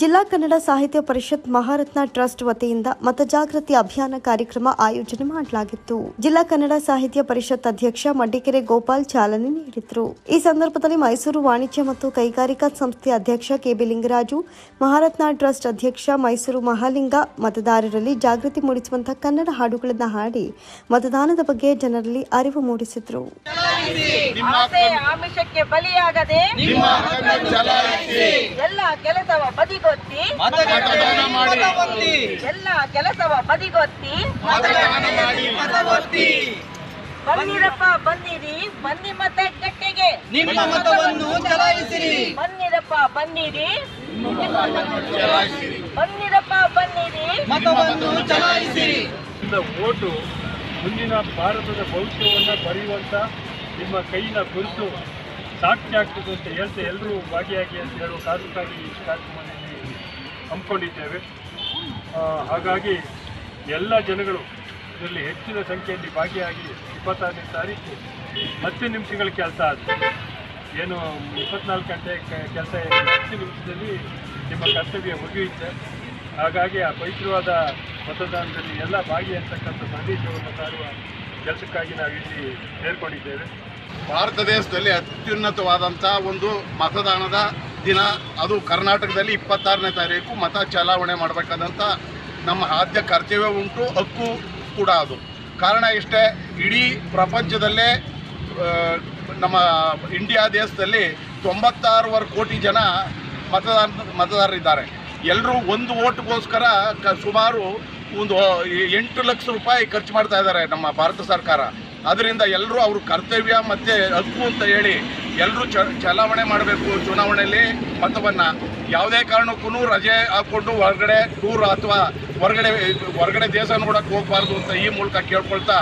ಜಿಲ್ಲಾ ಕನ್ನಡ ಸಾಹಿತ್ಯ ಪರಿಷತ್ ಮಹಾರತ್ನ ಟ್ರಸ್ಟ್ ವತಿಯಿಂದ ಮತಜಾಗೃತಿ ಅಭಿಯಾನ ಕಾರ್ಯಕ್ರಮ ಆಯೋಜನೆ ಮಾಡಲಾಗಿತ್ತು. ಜಿಲ್ಲಾ ಕನ್ನಡ ಸಾಹಿತ್ಯ ಪರಿಷತ್ ಅಧ್ಯಕ್ಷ ಮಡ್ಡಿಕೆರೆ ಗೋಪಾಲ್ ಚಾಲನೆ ನೀಡಿದರು. ಈ ಸಂದರ್ಭದಲ್ಲಿ ಮೈಸೂರು ವಾಣಿಜ್ಯ ಮತ್ತು ಕೈಗಾರಿಕಾ ಸಂಸ್ಥೆ ಅಧ್ಯಕ್ಷ ಕೆಬಿ ಲಿಂಗರಾಜು ಮಹಾರತ್ನ ಟ್ರಸ್ಟ್ ಅಧ್ಯಕ್ಷ ಮೈಸೂರು ಮಹಾಲಿಂಗ ಮತದಾರರಲ್ಲಿ ಜಾಗೃತಿ ಮೂಡಿಸುವಂತಹ ಕನ್ನಡ ಹಾಡುಗಳನ್ನು ಹಾಡಿ ಮತದಾನದ ಬಗ್ಗೆ ಜನರಲ್ಲಿ ಅರಿವು ಮೂಡಿಸಿದರು. ಆಮಿಷಕ್ಕೆ ಬಲಿಯಾಗದೆ ನಿಮ್ಮ ಹಕ್ಕನ್ನು ಚಲಾಯಿಸಿ. ಎಲ್ಲ ಕೆಲಸವ ಬದಿಗೊತ್ತಿ ಮತದಾನ ಮಾಡಿ. ಎಲ್ಲ ಕೆಲಸವ ಬದಿಗೊತ್ತಿ ಮತದಾನ ಮಾಡಿ. ಮತವೊತ್ತಿ. ಬನ್ನಿರಪ್ಪ ಬನ್ನಿರಿ ಬನ್ನಿ ಮತ ಗಟ್ಟೆಗೆ ನಿಮ್ಮ ಮತವನ್ನು ಚಲಾಯಿಸಿರಿ. ಬನ್ನಿರಪ್ಪ ಬನ್ನಿರಿ ಚಲಾಯಿಸಿರಿ. ಬನ್ನಿರಪ್ಪ ಬನ್ನಿರಿ ಮತವನ್ನು ಚಲಾಯಿಸಿರಿ. ಓಟು ಮುಂದಿನ ಭಾರತದ ಭವಿಷ್ಯವನ್ನು ಬರೆಯುವಂತ ನಿಮ್ಮ ಕೈನ ಗುರುತು ಸಾಕ್ಷಿ ಆಗ್ತದೆ ಅಂತ ಹೇಳ್ತಾ ಎಲ್ಲರೂ ಭಾಗಿಯಾಗಿ ಅಂತ ಹೇಳುವ ಕಾರಣಕ್ಕಾಗಿ ಈ ಕಾರ್ಯಕ್ರಮದಲ್ಲಿ ಹಮ್ಮಿಕೊಂಡಿದ್ದೇವೆ. ಹಾಗಾಗಿ ಎಲ್ಲ ಜನಗಳು ಇದರಲ್ಲಿ ಹೆಚ್ಚಿನ ಸಂಖ್ಯೆಯಲ್ಲಿ ಭಾಗಿಯಾಗಿ ಇಪ್ಪತ್ತಾರನೇ ತಾರೀಕು ಹತ್ತು ನಿಮಿಷಗಳ ಕೆಲಸ ಆಗ್ತದೆ ಏನು ಇಪ್ಪತ್ನಾಲ್ಕು ಗಂಟೆ ಕೆಲಸ ಹತ್ತು ನಿಮಿಷದಲ್ಲಿ ನಿಮ್ಮ ಕರ್ತವ್ಯ ಮುಗಿಯುತ್ತೆ. ಹಾಗಾಗಿ ಆ ಪವಿತ್ರವಾದ ಮತದಾನದಲ್ಲಿ ಎಲ್ಲ ಭಾಗಿಯಾಗ್ತಕ್ಕಂಥ ಸಂದೇಶವನ್ನು ಸಾರುವ ಕೆಲಸಕ್ಕಾಗಿ ಇಲ್ಲಿ ಸೇರ್ಕೊಂಡಿದ್ದೇವೆ. ಭಾರತ ದೇಶದಲ್ಲಿ ಅತ್ಯುನ್ನತವಾದಂಥ ಒಂದು ಮತದಾನದ ದಿನ, ಅದು ಕರ್ನಾಟಕದಲ್ಲಿ ಇಪ್ಪತ್ತಾರನೇ ತಾರೀಕು, ಮತ ಚಲಾವಣೆ ಮಾಡಬೇಕಾದಂಥ ನಮ್ಮ ಆದ್ಯ ಕರ್ತವ್ಯ ಉಂಟು, ಹಕ್ಕು ಕೂಡ ಅದು. ಕಾರಣ ಇಷ್ಟೇ, ಇಡೀ ಪ್ರಪಂಚದಲ್ಲೇ ನಮ್ಮ ಇಂಡಿಯಾ ದೇಶದಲ್ಲಿ ತೊಂಬತ್ತಾರೂವರೆ ಕೋಟಿ ಜನ ಮತದಾರ ಮತದಾರರಿದ್ದಾರೆ. ಎಲ್ಲರೂ ಒಂದು ಓಟ್ಗೋಸ್ಕರ ಕ, ಸುಮಾರು ಒಂದು ಎಂಟು ಲಕ್ಷ ರೂಪಾಯಿ ಖರ್ಚು ಮಾಡ್ತಾ ಇದ್ದಾರೆ ನಮ್ಮ ಭಾರತ ಸರ್ಕಾರ. ಅದರಿಂದ ಎಲ್ಲರೂ ಅವ್ರ ಕರ್ತವ್ಯ ಮತ್ತು ಹಕ್ಕು ಅಂತ ಹೇಳಿ ಎಲ್ಲರೂ ಚ, ಚಲಾವಣೆ ಮಾಡಬೇಕು ಚುನಾವಣೆಯಲ್ಲಿ ಮತವನ್ನು. ಯಾವುದೇ ಕಾರಣಕ್ಕೂ ರಜೆ ಹಾಕ್ಕೊಂಡು ಹೊರಗಡೆ ಟೂರ್ ಅಥವಾ ಹೊರಗಡೆ ಹೊರಗಡೆ ದೇಶ ನೋಡೋಕ್ಕೆ ಹೋಗಬಾರ್ದು ಅಂತ ಈ ಮೂಲಕ ಕೇಳ್ಕೊಳ್ತಾ